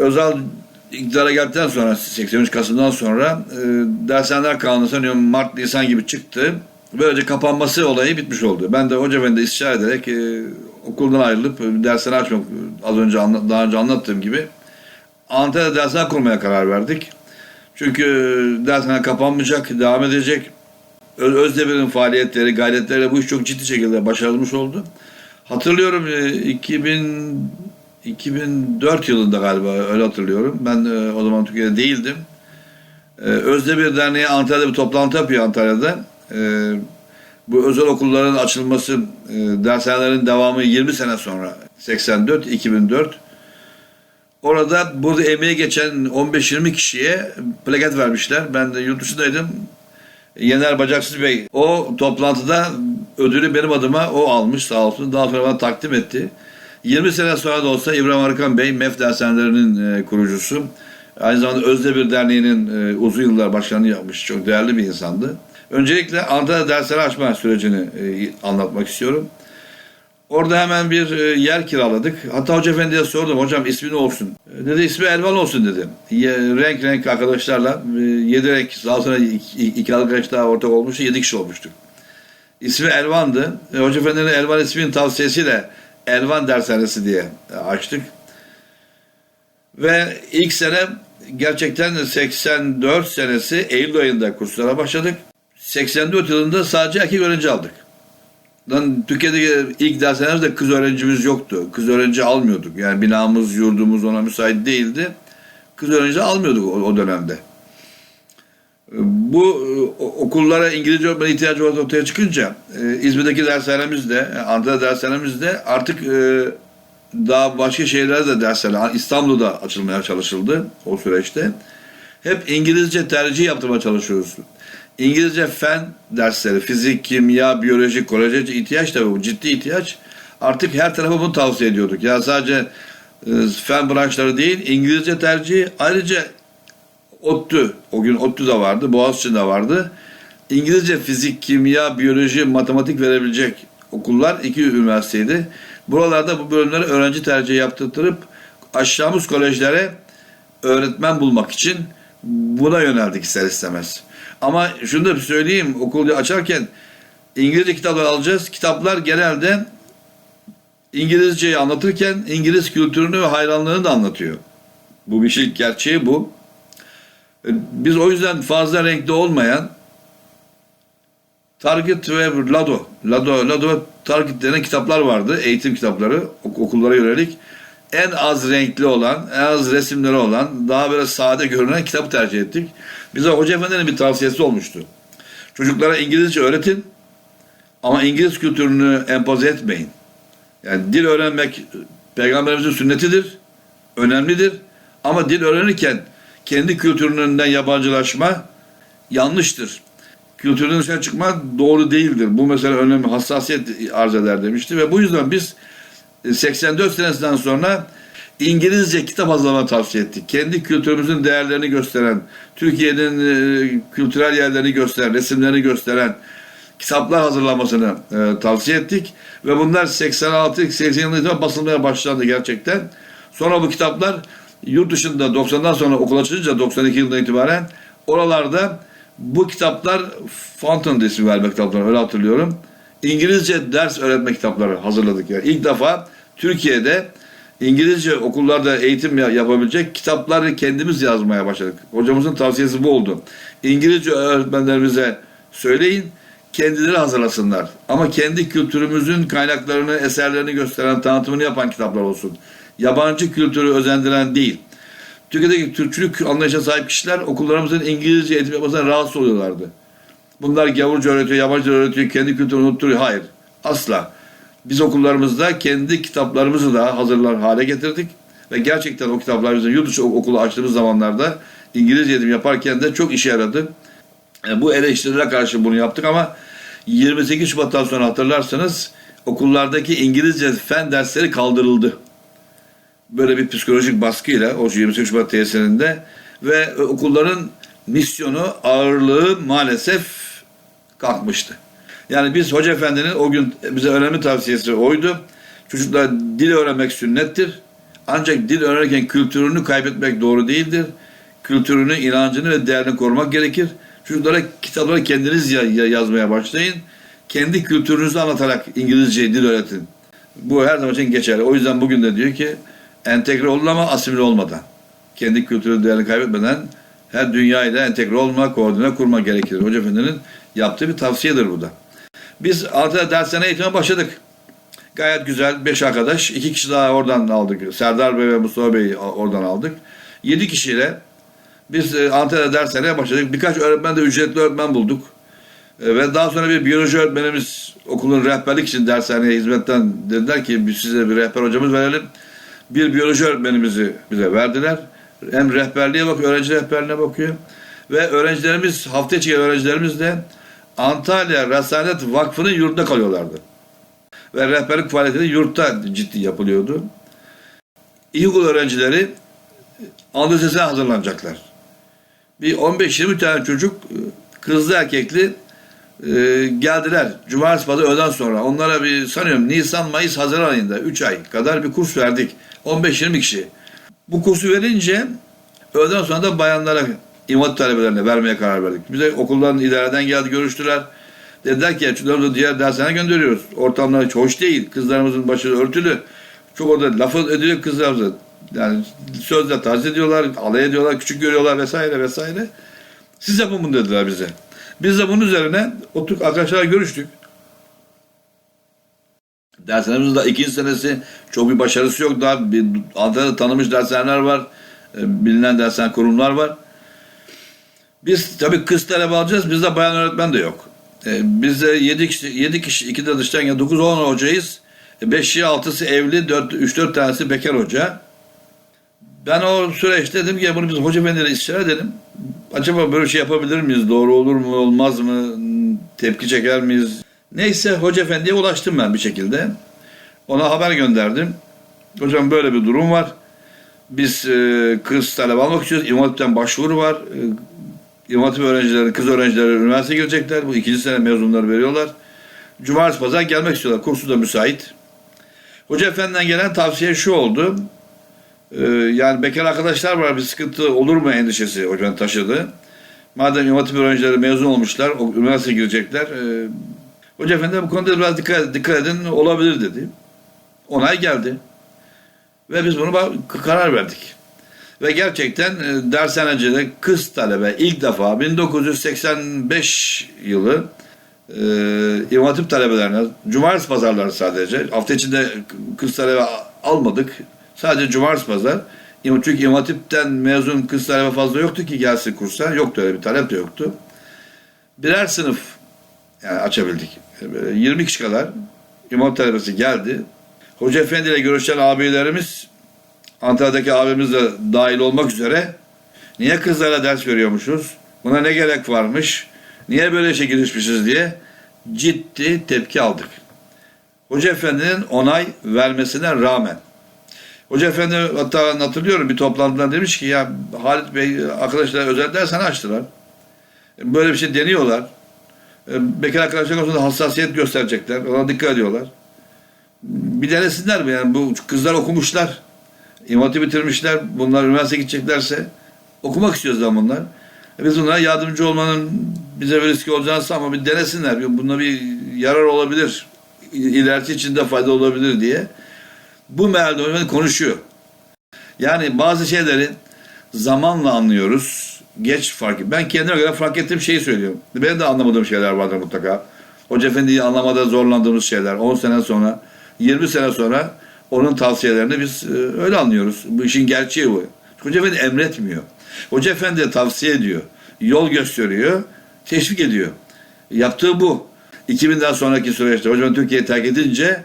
Özal iktidara geldikten sonra 83 Kasım'dan sonra e, dershaneler kanunu sanıyorum Mart Nisan gibi çıktı. Böylece kapanması olayı bitmiş oldu. Ben de hoca efendi istişare ederek e, okuldan ayrılıp e, dershane açmak az önce daha önce anlattığım gibi Antalya'da dershane kurmaya karar verdik. Çünkü dershane kapanmayacak, devam edecek. Ö- Özdemir'in faaliyetleri, gayretleri bu iş çok ciddi şekilde başarılmış oldu. Hatırlıyorum e, 2000 2004 yılında galiba öyle hatırlıyorum. Ben e, o zaman Türkiye'de değildim. E, Özdemir Derneği Antalya'da bir toplantı yapıyor Antalya'da. E, bu özel okulların açılması, e, dershanelerin devamı 20 sene sonra 84 2004. Orada burada emeği geçen 15-20 kişiye plaket vermişler. Ben de yurt dışındaydım. Yener Bacaksız Bey o toplantıda ödülü benim adıma o almış sağ olsun. Daha sonra bana takdim etti. 20 sene sonra da olsa İbrahim Arkan Bey MEF dershanelerinin e, kurucusu. Aynı zamanda Özdemir Derneği'nin e, uzun yıllar başkanlığı yapmış. Çok değerli bir insandı. Öncelikle Antalya dershane açma sürecini e, anlatmak istiyorum. Orada hemen bir yer kiraladık. Hatta Hoca Efendi'ye sordum. Hocam ismi ne olsun? E, Dedi ismi Elvan olsun dedi. Renk renk arkadaşlarla e, yedi renk daha sonra iki, iki arkadaş daha ortak olmuştu. Yedi kişi olmuştuk. İsmi Elvan'dı. E, Hoca Efendi'nin Elvan isminin tavsiyesiyle Elvan Dershanesi diye açtık. Ve ilk sene gerçekten 84 senesi Eylül ayında kurslara başladık. 84 yılında sadece erkek öğrenci aldık. Lan Türkiye'deki ilk dershanelerde kız öğrencimiz yoktu. Kız öğrenci almıyorduk. Yani binamız, yurdumuz ona müsait değildi. Kız öğrenci almıyorduk o, o dönemde. Bu e, okullara İngilizce öğretmen ihtiyacı ortaya çıkınca e, İzmir'deki dershanemiz de, Antalya dershanemiz de artık e, daha başka şehirlerde de dershane, İstanbul'da açılmaya çalışıldı o süreçte. Hep İngilizce tercih yaptırmaya çalışıyoruz. İngilizce fen dersleri, fizik, kimya, biyoloji, koleje ihtiyaç da bu ciddi ihtiyaç. Artık her tarafa bunu tavsiye ediyorduk. Yani sadece e, fen branşları değil, İngilizce tercihi ayrıca ODTÜ, o gün ODTÜ de vardı, Boğaziçi'nde vardı. İngilizce, fizik, kimya, biyoloji, matematik verebilecek okullar iki üniversiteydi. Buralarda bu bölümleri öğrenci tercihi yaptırtırıp aşağımız kolejlere öğretmen bulmak için buna yöneldik ister istemez. Ama şunu da bir söyleyeyim, okulu açarken İngilizce kitaplar alacağız. Kitaplar genelde İngilizceyi anlatırken İngiliz kültürünü ve hayranlığını da anlatıyor. Bu bir şey gerçeği bu. Biz o yüzden fazla renkli olmayan Target ve Lado, Lado, Lado ve Target denen kitaplar vardı. Eğitim kitapları ok- okullara yönelik. En az renkli olan, en az resimleri olan, daha böyle sade görünen kitabı tercih ettik. Bize Hoca Efendi'nin bir tavsiyesi olmuştu. Çocuklara İngilizce öğretin ama İngiliz kültürünü empoze etmeyin. Yani dil öğrenmek peygamberimizin sünnetidir, önemlidir. Ama dil öğrenirken kendi kültürünün yabancılaşma yanlıştır. Kültürün dışına çıkma doğru değildir. Bu mesela önemli hassasiyet arz eder demişti ve bu yüzden biz e, 84 senesinden sonra İngilizce kitap hazırlama tavsiye ettik. Kendi kültürümüzün değerlerini gösteren, Türkiye'nin e, kültürel yerlerini gösteren, resimlerini gösteren kitaplar hazırlamasını e, tavsiye ettik. Ve bunlar 86-80 yılında basılmaya başlandı gerçekten. Sonra bu kitaplar yurt dışında 90'dan sonra okul açılınca 92 yılından itibaren oralarda bu kitaplar Fountain ismi verme kitapları öyle hatırlıyorum. İngilizce ders öğretme kitapları hazırladık. Yani ilk defa Türkiye'de İngilizce okullarda eğitim ya- yapabilecek kitapları kendimiz yazmaya başladık. Hocamızın tavsiyesi bu oldu. İngilizce öğretmenlerimize söyleyin, kendileri hazırlasınlar. Ama kendi kültürümüzün kaynaklarını, eserlerini gösteren, tanıtımını yapan kitaplar olsun. Yabancı kültürü özendiren değil. Türkiye'deki Türkçülük anlayışına sahip kişiler okullarımızın İngilizce eğitim yapmasından rahatsız oluyorlardı. Bunlar gavurca öğretiyor, yabancı öğretiyor, kendi kültürünü unutturuyor. Hayır, asla. Biz okullarımızda kendi kitaplarımızı da hazırlar hale getirdik. Ve gerçekten o kitaplar bizim yurt dışı okulu açtığımız zamanlarda İngilizce eğitim yaparken de çok işe yaradı. E, bu eleştirilere karşı bunu yaptık ama 28 Şubat'tan sonra hatırlarsanız okullardaki İngilizce fen dersleri kaldırıldı böyle bir psikolojik baskıyla o 28 Şubat tesisinde ve okulların misyonu ağırlığı maalesef kalkmıştı. Yani biz Hoca Efendi'nin o gün bize önemli tavsiyesi oydu. Çocuklar dil öğrenmek sünnettir Ancak dil öğrenirken kültürünü kaybetmek doğru değildir. Kültürünü, inancını ve değerini korumak gerekir. Çocuklara kitapları kendiniz ya- ya- yazmaya başlayın. Kendi kültürünüzü anlatarak İngilizce dil öğretin. Bu her zaman için geçerli. O yüzden bugün de diyor ki entegre olun ama asimile olmadan. Kendi kültürü değerini kaybetmeden her dünyayla entegre olma, koordine kurma gerekir. Hoca Efendi'nin yaptığı bir tavsiyedir bu da. Biz Antalya dershane eğitime başladık. Gayet güzel. Beş arkadaş. iki kişi daha oradan aldık. Serdar Bey ve Mustafa Bey'i oradan aldık. Yedi kişiyle biz e, Antalya'da dershaneye başladık. Birkaç öğretmen de ücretli öğretmen bulduk. E, Ve daha sonra bir biyoloji öğretmenimiz okulun rehberlik için dershaneye hizmetten dediler ki biz size bir rehber hocamız verelim. Bir biyoloji öğretmenimizi bize verdiler. Hem rehberliğe bak, öğrenci rehberliğine bakıyor. Ve öğrencilerimiz, hafta içi öğrencilerimiz de Antalya Rasanet Vakfı'nın yurdunda kalıyorlardı. Ve rehberlik faaliyeti de yurtta ciddi yapılıyordu. İlkokul öğrencileri Anadolu hazırlanacaklar. Bir 15-20 tane çocuk kızlı erkekli e, geldiler. Cumartesi pazar öğleden sonra. Onlara bir sanıyorum Nisan, Mayıs, Haziran ayında 3 ay kadar bir kurs verdik. 15-20 kişi. Bu kursu verince öğleden sonra da bayanlara imat talebelerine vermeye karar verdik. Bize okulların idareden geldi görüştüler. Dediler ki çocuklarımızı diğer dershaneye gönderiyoruz. Ortamlar hiç hoş değil. Kızlarımızın başı örtülü. Çok orada lafı ediliyor kızlarımıza. Yani sözle taciz ediyorlar, alay ediyorlar, küçük görüyorlar vesaire vesaire. Siz yapın bunu dediler bize. Biz de bunun üzerine oturduk arkadaşlarla görüştük. Dershanemizin de ikinci senesi çok bir başarısı yok. Daha bir, Antalya'da tanınmış dershaneler var. e, Bilinen dershane kurumlar var. Biz tabii kız talebe alacağız. Bizde bayan öğretmen de yok. E, biz de 7 kişi, 7 kişi, 2 de dıştan ya 9-10 hocayız. 5'i 6'sı evli, 3-4 tanesi bekar hoca. Ben o süreçte dedim ki bunu biz hoca efendiyle istişare edelim. Acaba böyle şey yapabilir miyiz? Doğru olur mu, olmaz mı? Tepki çeker miyiz? Neyse hoca efendiye ulaştım ben bir şekilde. Ona haber gönderdim. Hocam böyle bir durum var. Biz e, kız talep almak istiyoruz. İmam Hatip'ten başvuru var. E, İmam Hatip öğrencileri, kız öğrencileri üniversite girecekler. Bu ikinci sene mezunları veriyorlar. Cumartesi pazar gelmek istiyorlar. Kursu da müsait. Hoca efendiden gelen tavsiye şu oldu. Ee, yani bekar arkadaşlar var bir sıkıntı olur mu endişesi hocanın taşıdı. Madem İmam Hatip öğrencileri mezun olmuşlar, üniversiteye girecekler. E, Hoca efendi bu konuda biraz dikkat, dikkat edin olabilir dedi. Onay geldi. Ve biz bunu karar verdik. Ve gerçekten e, dershanecide kız talebe ilk defa 1985 yılı e, İmam Hatip talebelerine cumartesi pazarları sadece hafta içinde kız talebe almadık. Sadece cumartesi pazar. Çünkü İmam mezun kız talebe fazla yoktu ki gelsin kursa. Yoktu öyle bir talep de yoktu. Birer sınıf yani açabildik. Böyle 20 kişi kadar İmam talebesi geldi. Hoca Efendi ile görüşen abilerimiz Antalya'daki abimiz de dahil olmak üzere niye kızlara ders veriyormuşuz? Buna ne gerek varmış? Niye böyle işe girişmişiz diye ciddi tepki aldık. Hoca Efendi'nin onay vermesine rağmen. Hoca Efendi hatta hatırlıyorum bir toplantıda demiş ki ya Halit Bey arkadaşlar özel dershane açtılar. Böyle bir şey deniyorlar. E, Bekar arkadaşlar konusunda hassasiyet gösterecekler. Ona dikkat ediyorlar. Bir denesinler mi? Yani bu kızlar okumuşlar. İmam Hatip bitirmişler. Bunlar üniversite gideceklerse okumak istiyoruz zaman bunlar. E Biz onlara yardımcı olmanın bize bir riski olacağını ama bir denesinler. Bunda bir yarar olabilir. İlerisi için de fayda olabilir diye. Bu mealde hocam konuşuyor. Yani bazı şeyleri zamanla anlıyoruz. Geç fark Ben kendime göre fark ettiğim şeyi söylüyorum. Benim de anlamadığım şeyler vardır mutlaka. Hoca Efendi'yi anlamada zorlandığımız şeyler. 10 sene sonra, 20 sene sonra onun tavsiyelerini biz e, öyle anlıyoruz. Bu işin gerçeği bu. Hoca Efendi emretmiyor. Hoca Efendi tavsiye ediyor. Yol gösteriyor. Teşvik ediyor. Yaptığı bu. 2000'den sonraki süreçte hocam Türkiye'yi terk edince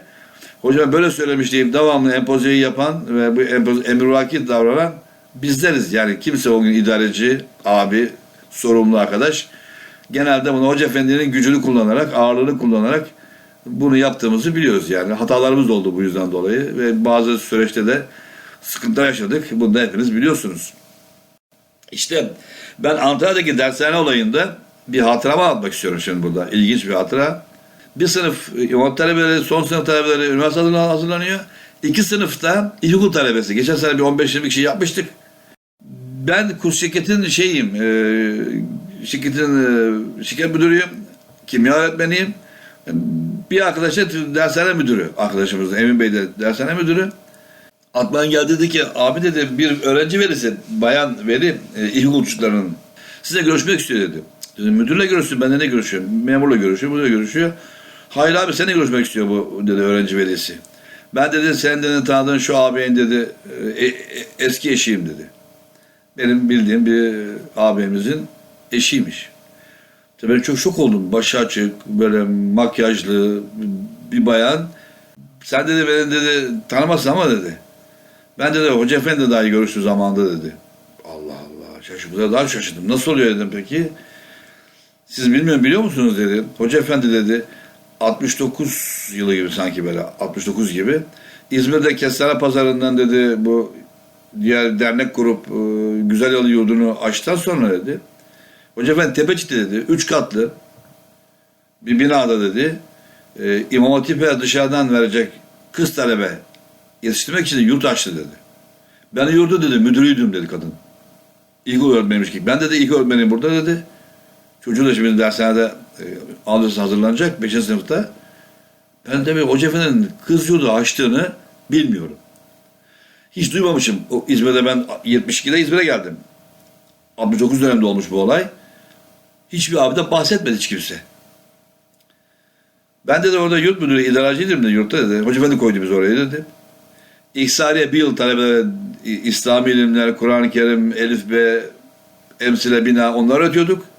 hocam böyle söylemiş deyip devamlı empozeyi yapan ve bu empoze, emrivaki davranan bizleriz. Yani kimse o gün idareci, abi, sorumlu arkadaş genelde bunu Hoca Efendi'nin gücünü kullanarak, ağırlığını kullanarak bunu yaptığımızı biliyoruz yani. Hatalarımız oldu bu yüzden dolayı ve bazı süreçte de sıkıntılar yaşadık. Bunu da hepiniz biliyorsunuz. İşte ben Antalya'daki dershane olayında bir hatıramı anlatmak istiyorum şimdi burada. İlginç bir hatıra. Bir sınıf İmam talebeleri, son sınıf talebeleri üniversite hazırlan- hazırlanıyor. İki sınıfta ilkokul talebesi. Geçen sene bir 15-20 kişi yapmıştık. Ben kurs şirketin şeyiyim, e, şirketin e, şirket müdürüyüm, kimya öğretmeniyim. Bir arkadaş da dershane müdürü arkadaşımız Emin Bey de dershane müdürü. Atman geldi dedi ki abi dedi bir öğrenci velisi bayan veli e, ilkokul çocuklarının size görüşmek istiyor dedi. Dedim müdürle görüşsün ben de ne görüşüyorum? Memurla görüşüyor, müdürle görüşüyor. Hayır abi seninle görüşmek istiyor bu dedi öğrenci velisi. Ben dedi sen dedi tanıdığın şu ağabeyin dedi e, e, eski eşiyim dedi. Benim bildiğim bir ağabeyimizin eşiymiş. Tabii ben çok şok oldum. Başı açık, böyle makyajlı bir bayan. Sen dedi beni dedi tanımazsın ama dedi. Ben dedi hoca efendi dahi görüştü zamanında dedi. Allah Allah şaşırdım. Daha şaşırdım. Nasıl oluyor dedim peki. Siz bilmiyorum biliyor musunuz dedi. Hoca efendi dedi 69 yılı gibi sanki böyle 69 gibi. İzmir'de Kestane Pazarı'ndan dedi bu diğer dernek kurup e, güzel yolu yurdunu açtıktan sonra dedi. Hoca efendi Tepeçi'de dedi. Üç katlı bir binada dedi. E, İmam Hatip'e dışarıdan verecek kız talebe yetiştirmek için yurt açtı dedi. Ben yurdu dedi müdürüydüm dedi kadın. İlk öğretmenmiş ki. Ben dedi ilk öğretmenim burada dedi. Çocuğu da şimdi dershanede e, hazırlanacak 5. sınıfta. Ben bir Hoca Efendi'nin kız yurdu açtığını bilmiyorum. Hiç duymamışım. O İzmir'de ben 72'de İzmir'e geldim. 69 dönemde olmuş bu olay. Hiçbir abi de bahsetmedi hiç kimse. Ben de, orada yurt müdürü idareciydim de yurtta dedi. Hoca Efendi koydu biz oraya dedi. İhsariye bir yıl talebelere İslami ilimler, Kur'an-ı Kerim, Elif B, emsile, bina onları öğretiyorduk.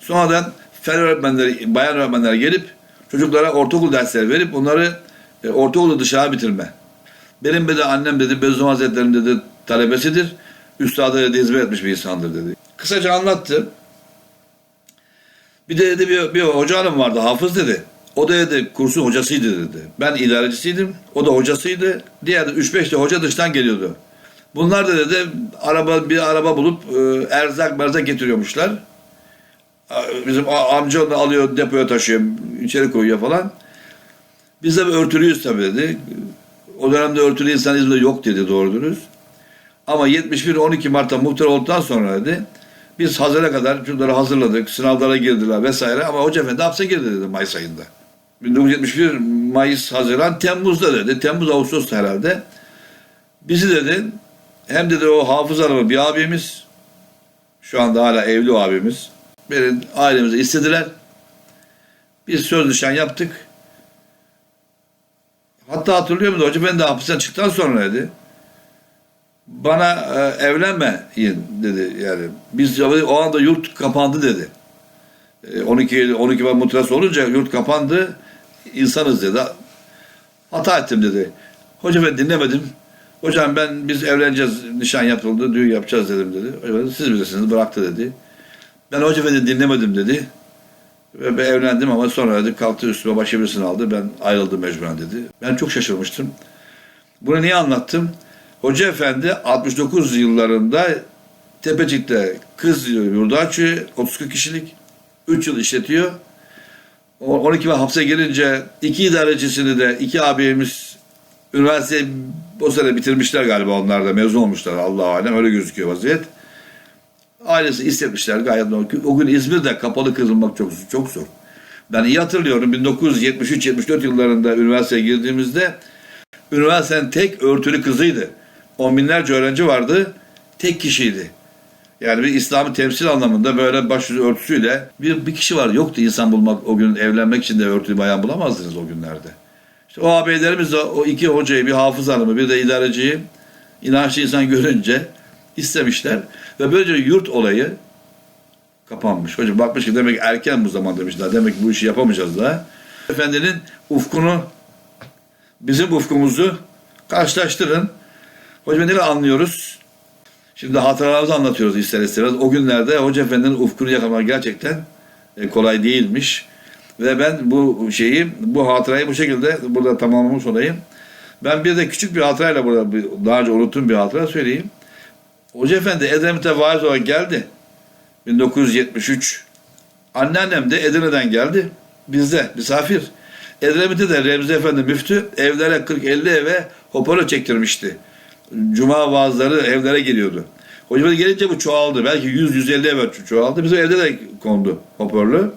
Sonradan fen öğretmenleri, bayan öğretmenler gelip çocuklara ortaokul dersleri verip onları e, ortaokulu dışarı bitirme. Benim de annem dedi Bezum Hazretleri'nin dedi talebesidir. Üstadı dedi hizmet etmiş bir insandır dedi. Kısaca anlattı. Bir de dedi bir, bir hoca hanım vardı hafız dedi. O da dedi kursun hocasıydı dedi. Ben idarecisiydim. O da hocasıydı. Diğer 3-5 de hoca dıştan geliyordu. Bunlar da dedi araba bir araba bulup e, erzak merzak getiriyormuşlar. Bizim amca onu alıyor depoya taşıyor, içeri koyuyor falan. Biz de örtülüyüz tabii dedi. O dönemde örtülü insan İzmir'de yok dedi doğru dürüst. Ama 71-12 Mart'ta muhtar olduktan sonra dedi biz Haziran'a kadar çocukları hazırladık, sınavlara girdiler vesaire ama Hoca Efendi hapse girdi dedi Mayıs ayında. 1971 Mayıs, Haziran, Temmuz'da dedi. Temmuz, Ağustos'ta herhalde. Bizi dedi hem dedi o hafız hanımı bir abimiz şu anda hala evli o abimiz. Beni ailemize istediler. Biz söz nişan yaptık. Hatta hatırlıyor musun hoca ben de hapisten çıktıktan sonra dedi. Bana e, evlenmeyin dedi yani. Biz o anda yurt kapandı dedi. E, 12 12 Mart muhtırası olunca yurt kapandı. İnsanız dedi. Hata ettim dedi. Hoca ben dinlemedim. Hocam ben biz evleneceğiz, nişan yapıldı, düğün yapacağız dedim dedi. Hoca efendi, siz bilirsiniz bıraktı dedi. Ben hoca efendi dinlemedim dedi. Ve ben evlendim ama sonra dedi kalktı üstüme başka birisini aldı. Ben ayrıldım mecburen dedi. Ben çok şaşırmıştım. Bunu niye anlattım? Hoca efendi 69 yıllarında Tepecik'te kız yurdu açıyor. 30 kişilik. 3 yıl işletiyor. O 12 Mart hapse girince iki idarecisini de iki abimiz üniversiteyi o sene bitirmişler galiba onlar da mezun olmuşlar Allah alem öyle gözüküyor vaziyet. Ailesi istetmişler gayet normal. O gün İzmir'de kapalı kılınmak çok çok zor. Ben iyi hatırlıyorum 1973-74 yıllarında üniversiteye girdiğimizde üniversitenin tek örtülü kızıydı. On binlerce öğrenci vardı. Tek kişiydi. Yani bir İslami temsil anlamında böyle başüstü örtüsüyle bir, bir kişi var. Yoktu insan bulmak o gün evlenmek için de örtülü bayan bulamazdınız o günlerde. İşte o ağabeylerimiz de o iki hocayı bir hafız hanımı bir de idareciyi inançlı insan görünce istemişler. Ve böylece yurt olayı kapanmış. Hocam bakmış ki demek erken bu zaman demişler. Demek bu işi yapamayacağız daha. Efendinin ufkunu bizim ufkumuzu karşılaştırın. Hocam ne anlıyoruz? Şimdi hatıralarımızı anlatıyoruz ister istemez. O günlerde Hoca Efendi'nin ufkunu yakalamak gerçekten e, kolay değilmiş. Ve ben bu şeyi, bu hatırayı bu şekilde burada tamamlamış olayım. Ben bir de küçük bir hatırayla burada daha önce unuttuğum bir hatıra söyleyeyim. Hoca Efendi Edremit'e vaiz olarak geldi. 1973. Anneannem de Edirne'den geldi. Bizde misafir. Edremit'te de Remzi Efendi müftü evlere 40-50 eve hoparlör çektirmişti. Cuma vaazları evlere geliyordu. Hoca Efendi gelince bu çoğaldı. Belki 100-150 eve çoğaldı. Bizim evde de kondu hoparlör.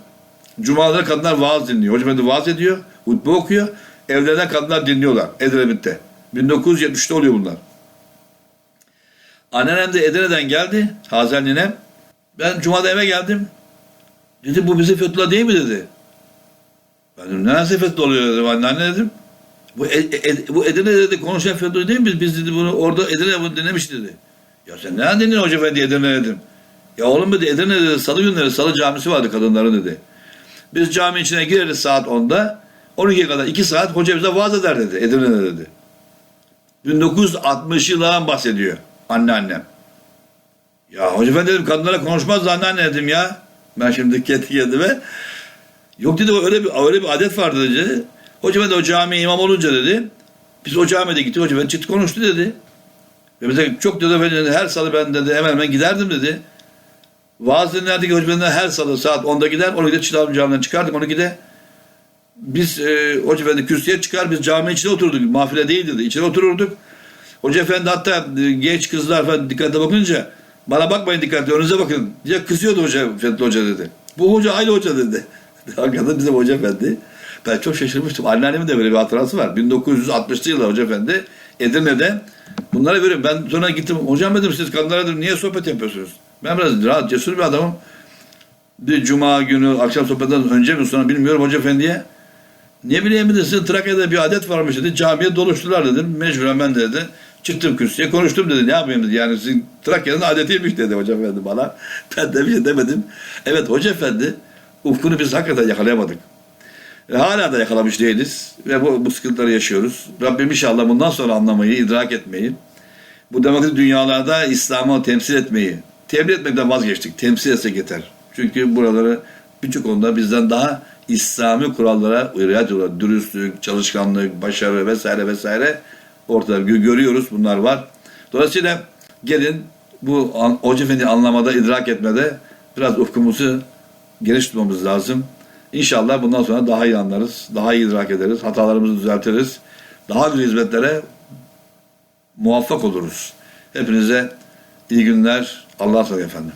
Cuma'da kadınlar vaaz dinliyor. Hoca Efendi vaaz ediyor, hutbe okuyor. Evlerden kadınlar dinliyorlar Edremit'te. 1970'te oluyor bunlar. Anneannem de Edirne'den geldi. Hazel ninem. Ben Cuma'da eve geldim. Dedi bu bizim Fethullah değil mi dedi. Ben dedim ne nasıl Fethullah oluyor dedim anneanne dedim. Bu, e, e, bu Edirne dedi konuşan Fethullah değil mi? Biz, biz dedi bunu orada Edirne bunu dinlemiş dedi. Ya sen ne dinliyorsun Hoca Efendi Edirne dedim. Ya oğlum dedi Edirne dedi salı günleri salı camisi vardı kadınların dedi. Biz cami içine gireriz saat 10'da. 12'ye kadar 2 saat hoca bize vaaz eder dedi Edirne'de dedi. 1960 yıllardan bahsediyor anneannem. Ya hoca efendi dedim kadınlara konuşmaz anneanne dedim ya. Ben şimdi kendi kendime. Yok dedi öyle bir, öyle bir adet vardı dedi. Hoca efendi o camiye imam olunca dedi. Biz o camide gittik hoca efendi çıktı konuştu dedi. Ve bize çok dedi efendi dedi, her salı ben dedi hemen hemen giderdim dedi. Vaaz dinlerdik hoca efendi her salı saat 10'da gider. 12'de Çınar Camii'den çıkardık 12'de. Biz e, hoca efendi kürsüye çıkar biz cami içine oturduk. Mafile değil dedi. İçine otururduk. Hoca efendi hatta e, genç kızlar falan dikkate bakınca bana bakmayın dikkatli önünüze bakın diye kızıyordu hoca Fethullah Hoca dedi. Bu hoca aynı hoca dedi. Hakikaten bizim hoca efendi. Ben çok şaşırmıştım. Anneannemin de böyle bir hatırası var. 1960'lı yıllar hoca efendi Edirne'de bunlara veriyorum. Ben sonra gittim. Hocam dedim siz kadınlara dedim niye sohbet yapıyorsunuz? Ben biraz rahat cesur bir adamım. Bir cuma günü akşam sohbetten önce mi sonra bilmiyorum hoca efendiye. Ne bileyim dedi sizin Trakya'da bir adet varmış dedi. Camiye doluştular dedim. Mecburen ben de dedi. Çıktım kürsüye konuştum dedi. Ne yapayım dedi. Yani sizin Trakya'nın adetiymiş dedi hoca efendi bana. Ben de bir şey demedim. Evet hoca efendi ufkunu biz hakikaten yakalayamadık. E, hala da yakalamış değiliz. Ve bu, bu sıkıntıları yaşıyoruz. Rabbim inşallah bundan sonra anlamayı, idrak etmeyi, bu demokratik dünyalarda İslam'ı temsil etmeyi, tebliğ etmekten vazgeçtik. Temsil etsek yeter. Çünkü buraları birçok konuda bizden daha İslami kurallara riayet. Dürüstlük, çalışkanlık, başarı vesaire vesaire ortada gö- görüyoruz. Bunlar var. Dolayısıyla gelin bu Hoca Efendi anlamada, idrak etmede biraz ufkumuzu geniş tutmamız lazım. İnşallah bundan sonra daha iyi anlarız, daha iyi idrak ederiz, hatalarımızı düzeltiriz. Daha güzel hizmetlere muvaffak oluruz. Hepinize iyi günler. Allah'a emanet efendim.